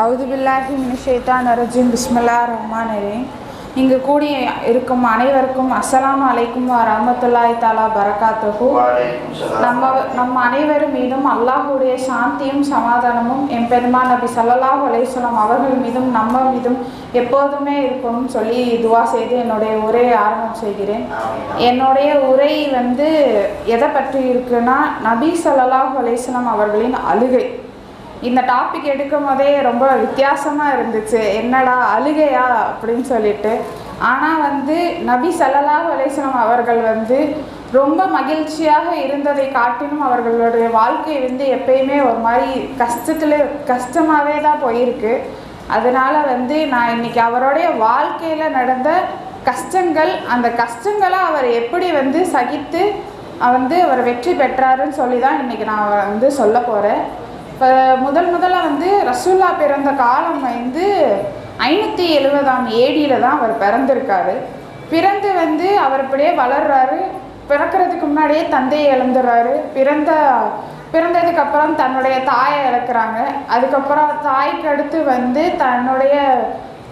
அவுதுபில்லாஹி மினிஷைத்தான் அரஜிம் பிஸ்மில்லா ரஹ்மான் ரஹீம். இங்கு கூடிய இருக்கும் அனைவருக்கும் அஸ்ஸலாமு அலைக்கும் வ ரஹ்மத்துல்லாஹி தாலா சலாம். நம்ம நம்ம அனைவரும் மீதும் அல்லாஹுடைய சாந்தியும் சமாதானமும் என் பெருமான் நபி ஸல்லல்லாஹு அலைஹி வஸல்லம் அவர்கள் மீதும் நம்ம மீதும் எப்போதுமே இருக்கணும்னு சொல்லி துவா செய்து என்னுடைய உரையை ஆரம்பம் செய்கிறேன். என்னுடைய உரை வந்து எதை பற்றி இருக்குன்னா நபி ஸல்லல்லாஹு அலைஹி வஸல்லம் அவர்களின் அழுகை. இந்த டாபிக் எடுக்கும் போதே ரொம்ப வித்தியாசமாக இருந்துச்சு. என்னடா அழுகையா அப்படின்னு சொல்லிட்டு. ஆனால் வந்து நபி ஸல்லல்லாஹு அலைஹி அவர்கள் வந்து ரொம்ப மகிழ்ச்சியாக இருந்ததை காட்டிலும் அவர்களுடைய வாழ்க்கை வந்து எப்பயுமே ஒரு மாதிரி கஷ்டத்தில் கஷ்டமாகவே தான் போயிருக்கு. அதனால் வந்து நான் இன்னைக்கு அவருடைய வாழ்க்கையில் நடந்த கஷ்டங்கள் அந்த கஷ்டங்களை அவர் எப்படி வந்து சகித்து வந்து அவர் வெற்றி பெற்றாருன்னு சொல்லி தான் இன்றைக்கி நான் வந்து சொல்ல போகிறேன் இப்போ முதல் முதல்ல வந்து ரசூல்லா பிறந்த காலம் வந்து ஐநூற்றி எழுபதாம் ஏடியில் தான் அவர் பிறந்திருக்காரு. பிறந்து வந்து அவர் இப்படியே வளர்றாரு. பிறக்கிறதுக்கு முன்னாடியே தந்தையை இழந்துடுறாரு. பிறந்த பிறந்ததுக்கப்புறம் தன்னுடைய தாயை இழக்கிறாங்க. அதுக்கப்புறம் தாய்க்கு அடுத்து வந்து தன்னுடைய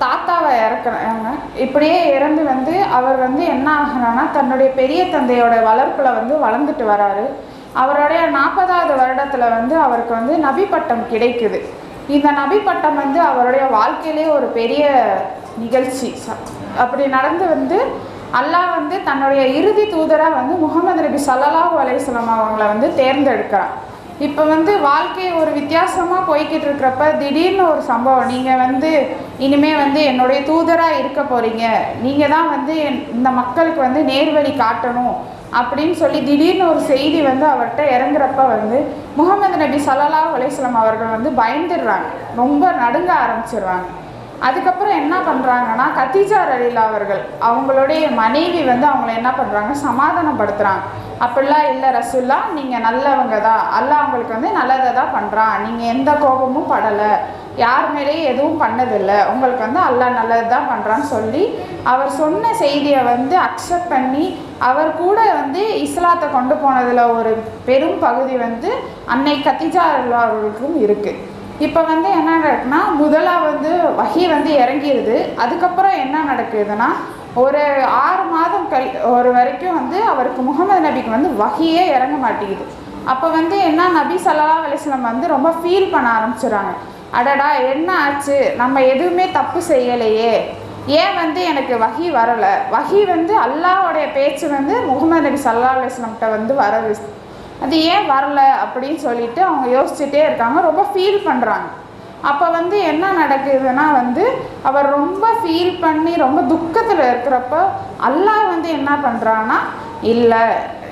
தாத்தாவை இறக்குறாங்க. இப்படியே இறந்து வந்து அவர் வந்து என்ன ஆகுறான்னா தன்னுடைய பெரிய தந்தையோட வளர்ப்பில் வந்து வளர்ந்துட்டு வராரு. அவருடைய நாற்பதாவது வருடத்தில் வந்து அவருக்கு வந்து நபி பட்டம் கிடைக்குது. இந்த நபி பட்டம் வந்து அவருடைய வாழ்க்கையிலே ஒரு பெரிய நிகழ்ச்சி. ச- அப்படி நடந்து வந்து அல்லாஹ் வந்து தன்னுடைய இறுதி தூதராக வந்து முகமது நபி ஸல்லல்லாஹு அலையம் அவங்களை அவங்கள வந்து தேர்ந்தெடுக்கிறான் இப்போ வந்து வாழ்க்கை ஒரு வித்தியாசமாக போய்கிட்டு இருக்கிறப்ப திடீர்னு ஒரு சம்பவம். நீங்கள் வந்து இனிமே வந்து என்னுடைய தூதராக இருக்க போகிறீங்க நீங்கள் தான் வந்து என்- இந்த மக்களுக்கு வந்து நேர்வழி காட்டணும். அப்படின்னு சொல்லி திடீர்னு ஒரு செய்தி வந்து அவர்கிட்ட இறங்குறப்ப வந்து முகமது நபி ஸல்லல்லாஹு அலைஹி அவர்கள் வந்து பயந்துடுறாங்க. ரொம்ப நடுங்க ஆரம்பிச்சிடுறாங்க. அதுக்கப்புறம் என்ன பண்ணுறாங்கன்னா கத்தீஜா ரலீலா அவர்கள் அவங்களுடைய மனைவி வந்து அவங்கள என்ன பண்ணுறாங்க சமாதானப்படுத்துகிறாங்க அப்படிலாம் இல்லை ரசுல்லா நீங்கள் நல்லவங்க தான். அல்ல அவங்களுக்கு வந்து நல்லதை தான் பண்ணுறான் நீங்கள் எந்த கோபமும் படலை. யார் மேலேயும் எதுவும் பண்ணதில்லை. உங்களுக்கு வந்து அல்லா நல்லது தான் பண்ணுறான்னு சொல்லி அவர் சொன்ன செய்தியை வந்து அக்செப்ட் பண்ணி அவர் கூட வந்து இஸ்லாத்தை கொண்டு போனதில் ஒரு பெரும் பகுதி வந்து அன்னை கத்திஜா அவர்களுக்கும் இருக்குது இப்போ வந்து என்ன நடக்குன்னா முதலாக வந்து வகி வந்து இறங்கிடுது அதுக்கப்புறம் என்ன நடக்குதுன்னா ஒரு ஆறு மாதம் கல் ஒரு வரைக்கும் வந்து அவருக்கு முகமது நபிக்கு வந்து வகியே இறங்க மாட்டேங்குது. அப்போ வந்து என்ன நபி சல்லா அலைஹி வந்து ரொம்ப ஃபீல் பண்ண ஆரம்பிச்சிடுறாங்க அடடா என்ன ஆச்சு? நம்ம எதுவுமே தப்பு செய்யலையே. ஏன் வந்து எனக்கு வகி வரலை? வகி வந்து அல்லாஹ்வுடைய பேச்சு வந்து முகமது நபி சல்லா அலைஹி வந்து வர அது ஏன் வரல அப்படின்னு சொல்லிட்டு அவங்க யோசிச்சுட்டே இருக்காங்க. ரொம்ப ஃபீல் பண்ணுறாங்க அப்போ வந்து என்ன நடக்குதுன்னா வந்து அவர் ரொம்ப ஃபீல் பண்ணி ரொம்ப துக்கத்தில் இருக்கிறப்ப அல்லாஹ் வந்து என்ன பண்ணுறான்னா இல்லை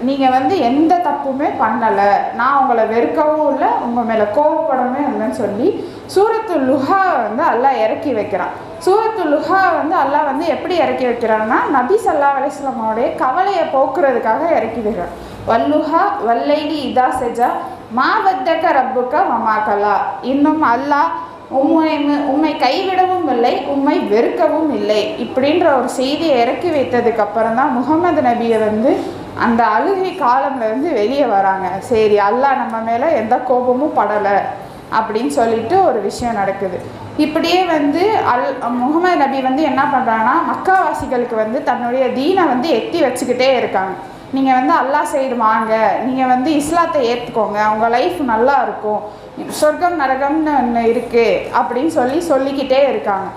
நீங்கள் வந்து எந்த தப்புமே பண்ணலை. நான் உங்களை வெறுக்கவும் இல்லை உங்கள் மேலே கோவப்படவே இல்லைன்னு சொல்லி சூரத்து லுஹா வந்து அல்லாஹ் இறக்கி வைக்கிறான். சூரத்து லுஹா வந்து அல்லாஹ் வந்து எப்படி இறக்கி வைக்கிறான்னா நபி சல்லா அலிஸ்லாமோடைய கவலையை போக்குறதுக்காக இறக்கி வைக்கிறான் வல்லுஹா வல்லைடி இதா செஜா மா வத்தக்க ரப்புக்க மமாக்கலா இன்னும் அல்லாஹ் உம்மை உம்மை கைவிடவும் இல்லை உம்மை வெறுக்கவும் இல்லை. இப்படின்ற ஒரு செய்தியை இறக்கி வைத்ததுக்கு அப்புறம் தான் முகமது நபியை வந்து அந்த அழுகை காலம்லேருந்து வெளியே வராங்க. சரி அல்லாஹ் நம்ம மேலே எந்த கோபமும் படலை அப்படின்னு சொல்லிட்டு ஒரு விஷயம் நடக்குது. இப்படியே வந்து அல் முகமது நபி வந்து என்ன பண்ணுறாங்கன்னா மக்காவாசிகளுக்கு வந்து தன்னுடைய தீனை வந்து எத்தி வச்சுக்கிட்டே இருக்காங்க. நீங்கள் வந்து அல்லாஹ் சைடு வாங்க. நீங்கள் வந்து இஸ்லாத்தை ஏற்றுக்கோங்க உங்கள் லைஃப் நல்லா இருக்கும். சொர்க்கம் நரகம்னு ஒன்று இருக்குது அப்படின்னு சொல்லி சொல்லிக்கிட்டே இருக்காங்க.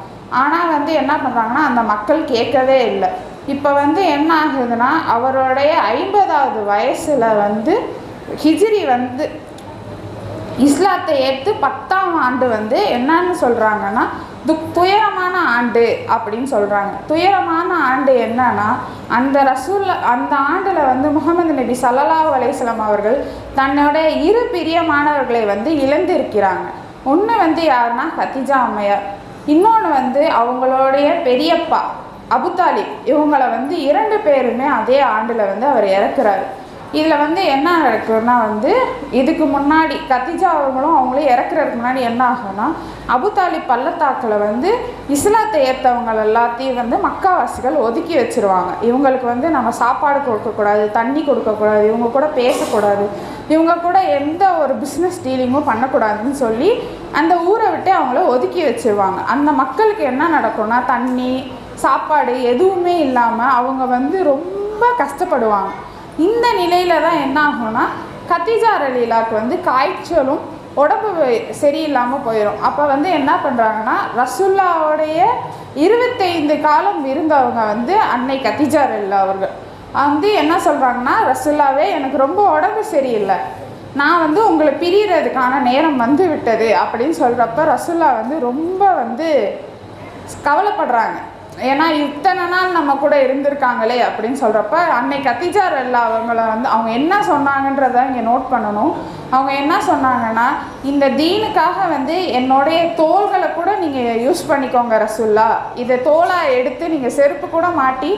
ஆனால் வந்து என்ன பண்ணுறாங்கன்னா அந்த மக்கள் கேட்கவே இல்லை. இப்போ வந்து என்ன ஆகுதுன்னா அவருடைய ஐம்பதாவது வயசில் வந்து ஹிஜ்ரி வந்து இஸ்லாத்தை ஏற்று பத்தாம் ஆண்டு வந்து என்னன்னு சொல்கிறாங்கன்னா துக் துயரமான ஆண்டு அப்படின்னு சொல்கிறாங்க துயரமான ஆண்டு என்னன்னா அந்த ரசூல் அந்த ஆண்டில் வந்து முகமது நபி சல்லா அலையம் அவர்கள் தன்னுடைய இரு பிரியமானவர்களை வந்து இழந்திருக்கிறாங்க. ஒன்று வந்து யாருன்னா கத்திஜா அம்மையார். இன்னொன்று வந்து அவங்களுடைய பெரியப்பா. அபுதாலிப் இவங்களை வந்து இரண்டு பேருமே அதே ஆண்டில் வந்து அவர் இறக்குறாரு. இதில் வந்து என்ன நடக்கும்னா வந்து இதுக்கு முன்னாடி கத்திஜா அவங்களும் அவங்களும் இறக்குறதுக்கு முன்னாடி என்ன ஆகும்னா அபுதாலி பள்ளத்தாக்கில் வந்து இஸ்லாத்தை ஏற்றவங்க எல்லாத்தையும் வந்து மக்காவாசிகள் ஒதுக்கி வச்சிருவாங்க. இவங்களுக்கு வந்து நம்ம சாப்பாடு கொடுக்கக்கூடாது தண்ணி கொடுக்கக்கூடாது இவங்க கூட பேசக்கூடாது இவங்க கூட எந்த ஒரு பிஸ்னஸ் டீலிங்கும் பண்ணக்கூடாதுன்னு சொல்லி அந்த ஊரை விட்டு அவங்கள ஒதுக்கி வச்சிருவாங்க. அந்த மக்களுக்கு என்ன நடக்கும்னா தண்ணி சாப்பாடு எதுவுமே இல்லாமல் அவங்க வந்து ரொம்ப கஷ்டப்படுவாங்க. இந்த நிலையில் தான் என்ன ஆகும்னா கத்திஜா ரலீலாக்கு வந்து காய்ச்சலும் உடம்பு சரியில்லாமல் போயிடும் அப்போ வந்து என்ன பண்ணுறாங்கன்னா ரசுல்லாவுடைய இருபத்தைந்து காலம் இருந்தவங்க வந்து அன்னை கத்திஜா ரலீலா அவர்கள். வந்து என்ன சொல்கிறாங்கன்னா ரசுல்லாவே எனக்கு ரொம்ப உடம்பு சரியில்லை. நான் வந்து உங்களை பிரியறதுக்கான நேரம் வந்து விட்டது அப்படின்னு சொல்கிறப்ப ரசுல்லா வந்து ரொம்ப வந்து கவலைப்படுறாங்க. ஏன்னா இத்தனை நாள் நம்ம கூட இருந்திருக்காங்களே அப்படின்னு சொல்கிறப்ப அன்னை கத்திஜார் அல்லா அவங்கள வந்து அவங்க என்ன சொன்னாங்கன்றத இங்கே நோட் பண்ணணும். அவங்க என்ன சொன்னாங்கன்னா இந்த தீனுக்காக வந்து என்னுடைய தோள்களை கூட நீங்கள் யூஸ் பண்ணிக்கோங்க ரசுல்லா. இதை தோலாக எடுத்து நீங்கள் செருப்பு கூட மாட்டி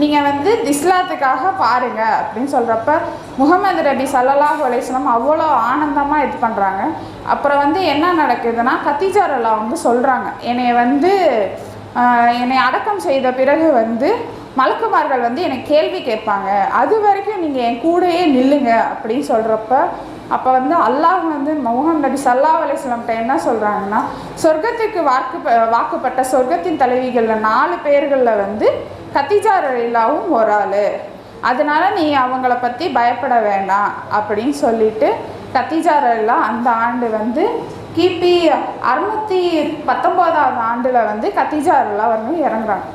நீங்கள் வந்து இஸ்லாத்துக்காக பாருங்க அப்படின்னு சொல்கிறப்ப முகமது ரபி சல்லல்லாஹ் அலைஹிஸ்ஸலாம் அவ்வளோ ஆனந்தமாக இது பண்ணுறாங்க அப்புறம் வந்து என்ன நடக்குதுன்னா கத்திஜார் அல்லா வந்து சொல்கிறாங்க என்னைய வந்து என்னை அடக்கம் செய்த பிறகு வந்து மலக்குமார்கள் வந்து என்னை கேள்வி கேட்பாங்க. அது வரைக்கும் நீங்கள் என் கூடயே நில்லுங்க அப்படின்னு சொல்கிறப்ப அப்போ வந்து அல்லாஹ் வந்து முகமது நபி சல்லா அலிஸ்லாம்கிட்ட என்ன சொல்கிறாங்கன்னா சொர்க்கத்துக்கு வாக்கு வாக்குப்பட்ட சொர்க்கத்தின் தலைவிகளில் நாலு பேர்களில் வந்து கத்திஜார் இல்லாவும் ஒரு ஆள். அதனால் நீ அவங்கள பற்றி பயப்பட வேண்டாம் அப்படின்னு சொல்லிட்டு கத்திஜார் இல்லா அந்த ஆண்டு வந்து கிபி அறுநூற்றி பத்தொம்போதாவது ஆண்டில் வந்து கத்திஜா ரலீலா வந்து இறங்குறாங்க.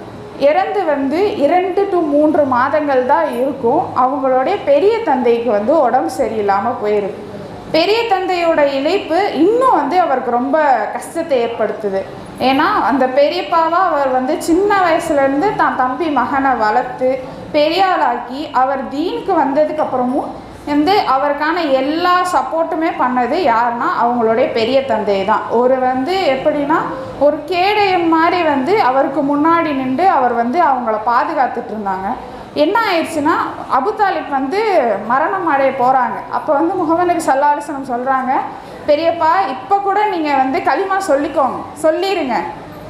இறந்து வந்து இரண்டு டு மூன்று மாதங்கள் தான் இருக்கும். அவங்களுடைய பெரிய தந்தைக்கு வந்து உடம்பு சரியில்லாமல் போயிருக்கு. பெரிய தந்தையோட இழைப்பு இன்னும் வந்து அவருக்கு ரொம்ப கஷ்டத்தை ஏற்படுத்துது. ஏன்னா அந்த பெரியப்பாவா அவர் வந்து சின்ன வயசுலேருந்து தான் தம்பி மகனை வளர்த்து பெரியாளாக்கி அவர் தீனுக்கு வந்ததுக்கப்புறமும் வந்து அவருக்கான எல்லா சப்போர்ட்டுமே பண்ணது யாருன்னா அவங்களுடைய பெரிய தந்தை தான். ஒரு வந்து எப்படின்னா ஒரு கேடயம் மாதிரி வந்து அவருக்கு முன்னாடி நின்று அவர் வந்து அவங்கள பாதுகாத்துட்டு இருந்தாங்க. என்ன ஆயிடுச்சுன்னா அபுதாலிப் வந்து மரணம் அடைய போகிறாங்க அப்போ வந்து முகமது நபி சொல்கிறாங்க பெரியப்பா இப்போ கூட நீங்கள் வந்து களிமா சொல்லிக்கோங்க சொல்லிடுங்க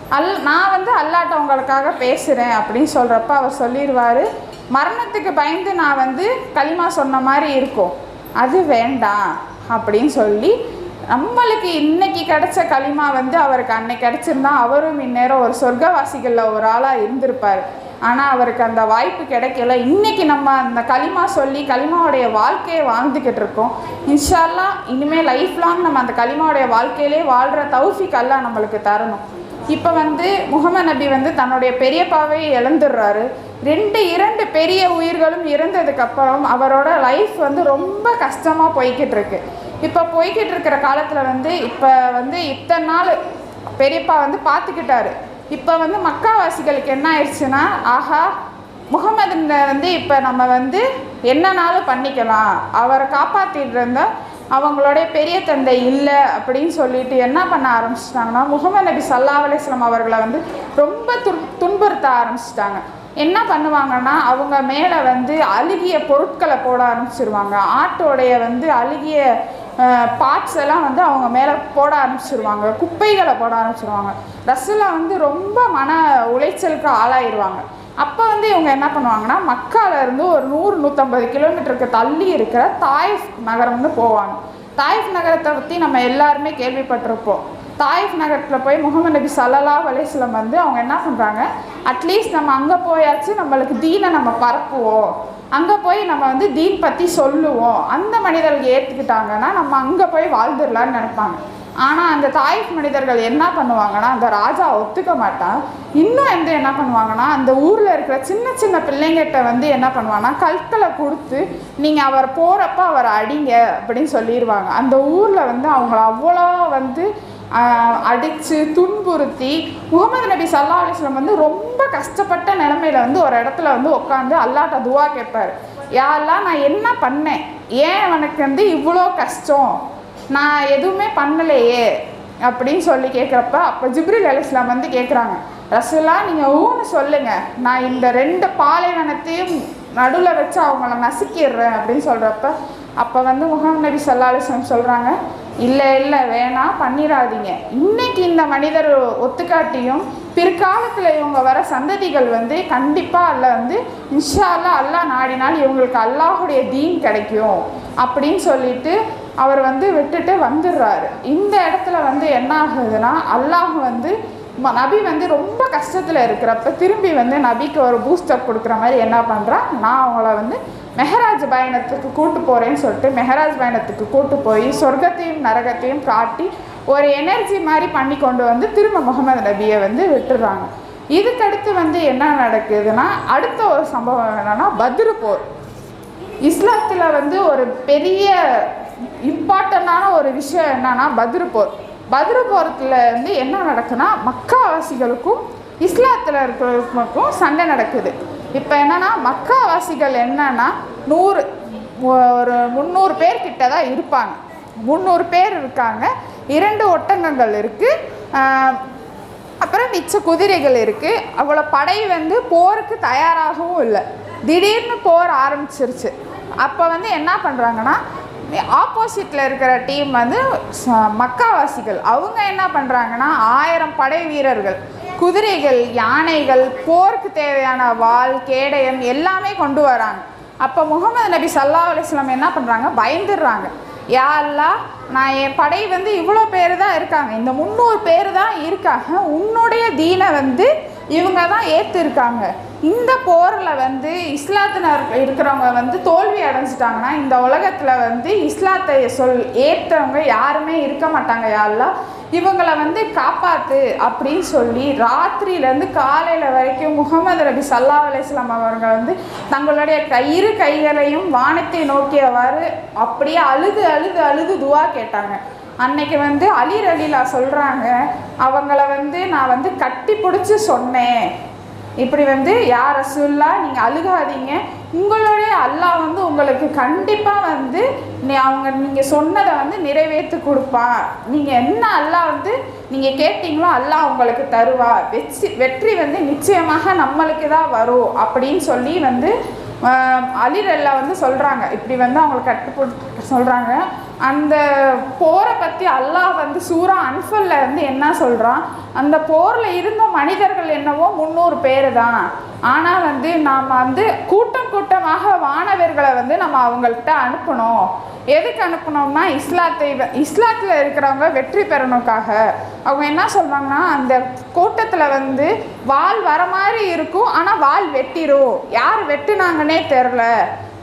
அல் நான் வந்து அல்லாட்ட உங்களுக்காக பேசுகிறேன் அப்படின்னு சொல்கிறப்ப அவர் சொல்லிடுவார் மரணத்துக்கு பயந்து நான் வந்து களிமா சொன்ன மாதிரி இருக்கும். அது வேண்டாம். அப்படின்னு சொல்லி நம்மளுக்கு இன்னைக்கு கிடைச்ச களிமா வந்து அவருக்கு அன்னைக்கு கிடைச்சிருந்தா அவரும் இந்நேரம் ஒரு சொர்க்கவாசிகளில் ஒரு ஆளாக இருந்திருப்பார். ஆனால் அவருக்கு அந்த வாய்ப்பு கிடைக்கல. இன்னைக்கு நம்ம அந்த களிமா சொல்லி களிமாவுடைய வாழ்க்கையை வாழ்ந்துக்கிட்டு இருக்கோம். இன்ஷால்லா இனிமேல் லைஃப் லாங் நம்ம அந்த களிமாவுடைய வாழ்க்கையிலே வாழ்கிற தௌஃபிக் அல்லா நம்மளுக்கு தரணும். இப்போ வந்து முகமது நபி வந்து தன்னுடைய பெரியப்பாவை இழந்துடுறாரு. ரெண்டு இரண்டு பெரிய உயிர்களும் இறந்ததுக்கப்புறம் அவரோட லைஃப் வந்து ரொம்ப கஷ்டமாக போய்கிட்டு இருக்கு. இப்போ போய்கிட்டு இருக்கிற காலத்தில் வந்து இப்போ வந்து இத்தனை நாள் பெரியப்பா வந்து பார்த்துக்கிட்டாரு இப்போ வந்து மக்காவாசிகளுக்கு என்ன ஆயிடுச்சுன்னா ஆஹா முகமது வந்து இப்போ நம்ம வந்து என்னனாலும் பண்ணிக்கலாம். அவரை காப்பாற்றிட்டு இருந்தால் அவங்களுடைய பெரிய தந்தை இல்லை அப்படின்னு சொல்லிட்டு என்ன பண்ண ஆரம்பிச்சிட்டாங்கன்னா முகமது நபி சல்லா அலிஸ்லாம் அவர்களை வந்து ரொம்ப துன் துன்புறுத்த ஆரம்பிச்சிட்டாங்க. என்ன பண்ணுவாங்கன்னா அவங்க மேலே வந்து அழுகிய பொருட்களை போட ஆரம்பிச்சிருவாங்க. ஆட்டோடைய வந்து அழுகிய பார்ட்ஸ் எல்லாம் வந்து அவங்க மேலே போட ஆரம்பிச்சிருவாங்க. குப்பைகளை போட ஆரம்பிச்சிருவாங்க. ரஸ்ஸில் வந்து ரொம்ப மன உளைச்சலுக்கு ஆளாயிருவாங்க. அப்போ வந்து இவங்க என்ன பண்ணுவாங்கன்னா மக்காலேருந்து ஒரு நூறு நூற்றம்பது கிலோமீட்டருக்கு தள்ளி இருக்கிற தாயிஃப் நகரம்னு போவாங்க. தாயிஃப் நகரத்தை பற்றி நம்ம எல்லாருமே கேள்விப்பட்டிருப்போம். தாயிஃப் நகரத்தில் போய் முகமது நபி சல்லலா அலிஸ்லம் வந்து அவங்க என்ன பண்ணுறாங்க அட்லீஸ்ட் நம்ம அங்கே போயாச்சு நம்மளுக்கு தீனை நம்ம பரப்புவோம். அங்கே போய் நம்ம வந்து தீன் பற்றி சொல்லுவோம். அந்த மனிதர்கள் ஏற்றுக்கிட்டாங்கன்னா நம்ம அங்கே போய் வாழ்ந்துடலான்னு நினைப்பாங்க. ஆனால் அந்த தாயிஃப் மனிதர்கள் என்ன பண்ணுவாங்கன்னா அந்த ராஜா ஒத்துக்க மாட்டான். இன்னும் வந்து என்ன பண்ணுவாங்கன்னா அந்த ஊரில் இருக்கிற சின்ன சின்ன பிள்ளைங்கிட்ட வந்து என்ன பண்ணுவாங்கன்னா கற்களை கொடுத்து நீங்கள் அவர் போகிறப்ப அவரை அடிங்க அப்படின்னு சொல்லிடுவாங்க அந்த ஊரில் வந்து அவங்கள அவ்வளோ வந்து அடித்து துன்புறுத்தி முகமது நபி சல்லா அலிஸ்லம் வந்து ரொம்ப கஷ்டப்பட்ட நிலமையில வந்து ஒரு இடத்துல வந்து உட்காந்து அல்லாட்ட துவா கேட்பார். யாரெல்லாம் நான் என்ன பண்ணேன்? ஏன் எனக்கு வந்து இவ்வளோ கஷ்டம்? நான் எதுவுமே பண்ணலையே அப்படின்னு சொல்லி கேட்குறப்ப அப்போ ஜிப்ரில் அலிஸ்லாம் வந்து கேட்குறாங்க ரசுல்லா நீங்கள் ஊன்னு சொல்லுங்கள் நான் இந்த ரெண்டு பாலைவனத்தையும் நடுவில் வச்சு அவங்கள நசுக்கிடுறேன் அப்படின்னு சொல்கிறப்ப அப்போ வந்து முகமது நபி சல்லாலிஸ்லாம் சொல்கிறாங்க இல்லை இல்லை வேணாம் பண்ணிடாதீங்க இன்னைக்கு இந்த மனிதர் ஒத்துக்காட்டியும் பிற்காலத்தில் இவங்க வர சந்ததிகள் வந்து கண்டிப்பாக அல்ல வந்து இன்ஷா அல்லா அல்லாஹ் நாடினால் இவங்களுக்கு அல்லாஹுடைய தீன் கிடைக்கும். அப்படின்னு சொல்லிட்டு அவர் வந்து விட்டுட்டு வந்துடுறாரு. இந்த இடத்துல வந்து என்ன ஆகுதுன்னா அல்லாஹ் வந்து ம- நபி வந்து ரொம்ப கஷ்டத்தில் இருக்கிறப்ப திரும்பி வந்து நபிக்கு ஒரு பூஸ்டர் கொடுக்குற மாதிரி என்ன பண்ணுறான் நான் அவங்கள வந்து மெஹராஜ் பயணத்துக்கு கூட்டு போகிறேன்னு சொல்லிட்டு மெஹராஜ் பயணத்துக்கு கூட்டு போய் சொர்க்கத்தையும் நரகத்தையும் காட்டி ஒரு எனர்ஜி மாதிரி பண்ணி கொண்டு வந்து திரும்ப முகமது நபியை வந்து விட்டுடுறாங்க. இதுக்கடுத்து வந்து என்ன நடக்குதுன்னா அடுத்த ஒரு சம்பவம் என்னென்னா பத்ரு போர் இஸ்லாத்தில் வந்து ஒரு பெரிய இம்பார்ட்டண்ட்டான ஒரு விஷயம் என்னன்னா பத்ரு போர் வந்து என்ன நடக்குன்னா மக்காவாசிகளுக்கும் இஸ்லாத்தில் இருக்கிறவங்களுக்கும் சண்டை நடக்குது. இப்போ என்னன்னா மக்காவாசிகள் என்னன்னா நூறு ஒரு முந்நூறு பேர் கிட்ட தான் இருப்பாங்க. முந்நூறு பேர் இருக்காங்க. இரண்டு ஒட்டகங்கள் இருக்குது அப்புறம் மிச்ச குதிரைகள் இருக்குது அவ்வளோ படை வந்து போருக்கு தயாராகவும் இல்லை. திடீர்னு போர் ஆரம்பிச்சிருச்சு. அப்போ வந்து என்ன பண்ணுறாங்கன்னா ஆப்போசிட்டில் இருக்கிற டீம் வந்து ச- மக்காவாசிகள். அவங்க என்ன பண்ணுறாங்கன்னா ஆயிரம் படை வீரர்கள் குதிரைகள் யானைகள் போருக்கு தேவையான வாள் கேடயம் எல்லாமே கொண்டு வராங்க. அப்போ முகமது நபி சல்லா அலிஸ்லாம் என்ன பண்ணுறாங்க பயந்துடுறாங்க. யாரெல்லாம் நான் என் படை வந்து இவ்வளோ பேர் தான் இருக்காங்க. இந்த முந்நூறு பேர் தான் இருக்காங்க. உன்னுடைய தீனை வந்து இவங்க தான் ஏற்றிருக்காங்க இந்த போரில் வந்து இஸ்லாத்தினர் இருக்கிறவங்க வந்து தோல்வி அடைஞ்சிட்டாங்கன்னா இந்த உலகத்தில் வந்து இஸ்லாத்தை சொல் ஏற்றவங்க யாருமே இருக்க மாட்டாங்க யாரெல்லாம் இவங்களை வந்து காப்பாற்று அப்படின்னு சொல்லி ராத்திரியிலேருந்து காலையில் வரைக்கும் முகமது நபி சல்லா அலிஸ்லாம் அவர்கள் வந்து தங்களுடைய கயிறு இரு கைகளையும் வானத்தை நோக்கியவாறு அப்படியே அழுது அழுது அழுது துவா கேட்டாங்க. அன்னைக்கு வந்து அலி ரலீலா சொல்கிறாங்க அவங்கள வந்து நான் வந்து கட்டி பிடிச்சி சொன்னேன். இப்படி வந்து யார் ரசூல்லா நீங்கள் அழுகாதீங்க. உங்களுடைய அல்லாஹ் வந்து உங்களுக்கு கண்டிப்பாக வந்து நீ அவங்க நீங்கள் சொன்னதை வந்து நிறைவேற்றி கொடுப்பான். நீங்கள் என்ன அல்லாஹ் வந்து நீங்கள் கேட்டீங்களோ அல்லாஹ் உங்களுக்கு தருவா. வெற்றி வெற்றி வந்து நிச்சயமாக நம்மளுக்கு தான் வரும். அப்படின்னு சொல்லி வந்து ஆஹ், அலிரல்லா வந்து சொல்கிறாங்க இப்படி வந்து அவங்களுக்கு கட்டுப்பட்டு சொல்கிறாங்க அந்த போரை பற்றி அல்லாஹ் வந்து சூரா அன்ஃபல்ல வந்து என்ன சொல்கிறான் அந்த போரில் இருந்த மனிதர்கள் என்னவோ முந்நூறு பேர் தான் ஆனால் வந்து நாம் வந்து கூட்டம் கூட்டமாக வானவர்களை வந்து நம்ம அவங்கள்ட்ட அனுப்பணும். எதுக்கு அனுப்பணும்னா இஸ்லாத்தை இஸ்லாத்தில் இருக்கிறவங்க வெற்றி பெறணுக்காக. அவங்க என்ன சொல்கிறாங்கன்னா அந்த கூட்டத்தில் வந்து வாள் வர மாதிரி இருக்கும் ஆனால் வாள் வெட்டிடும் யார் வெட்டுனாங்கன்னே தெரில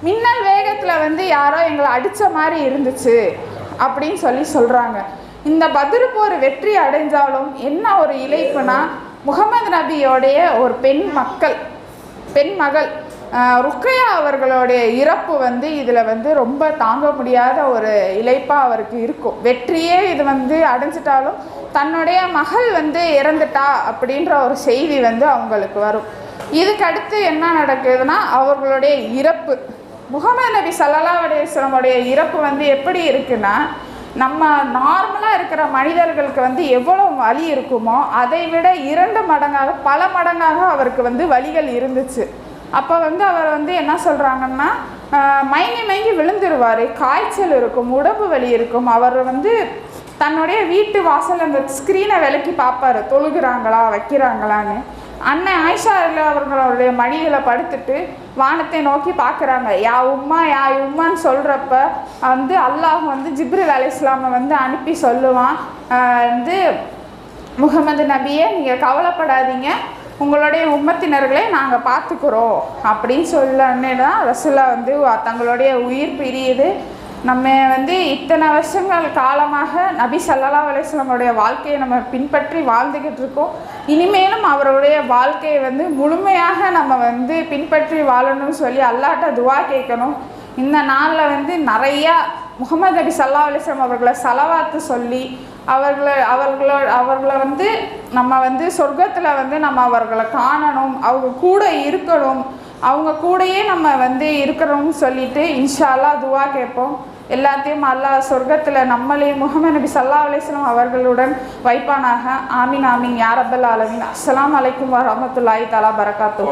மின்னல் வேகத்தில் வந்து யாரோ எங்களை அடித்த மாதிரி இருந்துச்சு அப்படின்னு சொல்லி சொல்கிறாங்க இந்த பத்ரு போர் வெற்றி அடைஞ்சாலும் என்ன ஒரு இழைப்புனா முகமது நபியோடைய ஒரு பெண் மக்கள் பெண் மகள் ருக்கையா அவர்களுடைய இறப்பு வந்து இதில் வந்து ரொம்ப தாங்க முடியாத ஒரு இழைப்பாக அவருக்கு இருக்கும். வெற்றியே இது வந்து அடைஞ்சிட்டாலும் தன்னுடைய மகள் வந்து இறந்துட்டா அப்படின்ற ஒரு செய்தி வந்து அவங்களுக்கு வரும். இதுக்கு அடுத்து என்ன நடக்குதுன்னா அவர்களுடைய இறப்பு. முகமது நபி சல்லல்லா அலைஹிஸ்ஸலாமுடைய இறப்பு வந்து எப்படி இருக்குன்னா நம்ம நார்மலாக இருக்கிற மனிதர்களுக்கு வந்து எவ்வளோ வலி இருக்குமோ அதை விட இரண்டு மடங்காக பல மடங்காக அவருக்கு வந்து வலிகள் இருந்துச்சு. அப்போ வந்து அவர் வந்து என்ன சொல்கிறாங்கன்னா மயங்கி மயங்கி விழுந்துருவார். காய்ச்சல் இருக்கும் உடம்பு வலி இருக்கும். அவர் வந்து தன்னுடைய வீட்டு வாசல் அந்த ஸ்க்ரீனை விலக்கி பார்ப்பாரு. தொழுகிறாங்களா வைக்கிறாங்களான்னு. அண்ணன் ஆயிஷா அல்லா அவர்களுடைய மடியில் படுத்துட்டு வானத்தை நோக்கி பார்க்குறாங்க. யா உம்மா யா உம்மான்னு சொல்கிறப்ப வந்து அல்லாஹ் வந்து ஜிப்ரில் அலி இஸ்லாமை வந்து அனுப்பி சொல்லுவான். வந்து முகமது நபியே நீங்கள் கவலைப்படாதீங்க. உங்களுடைய உம்மத்தினர்களை நாங்கள் பார்த்துக்குறோம். அப்படின்னு சொல்லன்னே தான் ரசுல்லா வந்து தங்களுடைய உயிர் பிரியுது. நம்ம வந்து இத்தனை வருஷங்கள் காலமாக நபி சல்லா அலிஸ்லமுடைய வாழ்க்கையை நம்ம பின்பற்றி வாழ்ந்துக்கிட்டு இருக்கோம். இனிமேலும் அவருடைய வாழ்க்கையை வந்து முழுமையாக நம்ம வந்து பின்பற்றி வாழணும்னு சொல்லி அல்லாட்ட துவா கேட்கணும். இந்த நாளில் வந்து நிறையா முகமது நபி சல்லா அலைஹி அவர்களை செலவாத்து சொல்லி அவர்களை அவர்களோ அவர்களை வந்து நம்ம வந்து சொர்க்கத்தில் வந்து நம்ம அவர்களை காணணும் அவங்க கூட இருக்கணும் அவங்க கூடயே நம்ம வந்து இருக்கிறோம்னு சொல்லிட்டு இன்ஷால்லா துவா கேட்போம். எல்லாத்தையும் அல்லாஹ் சொர்க்கத்தில் நம்மளையும் முகமது நபி சல்லா அலிஸ்லாம் அவர்களுடன் வைப்பானாக. ஆமீன் ஆமீன். யார் அப்பல் ஆலமின். அஸ்லாம் அலைக்கும் வரமத்துல்லாய் தலா பரகாத்து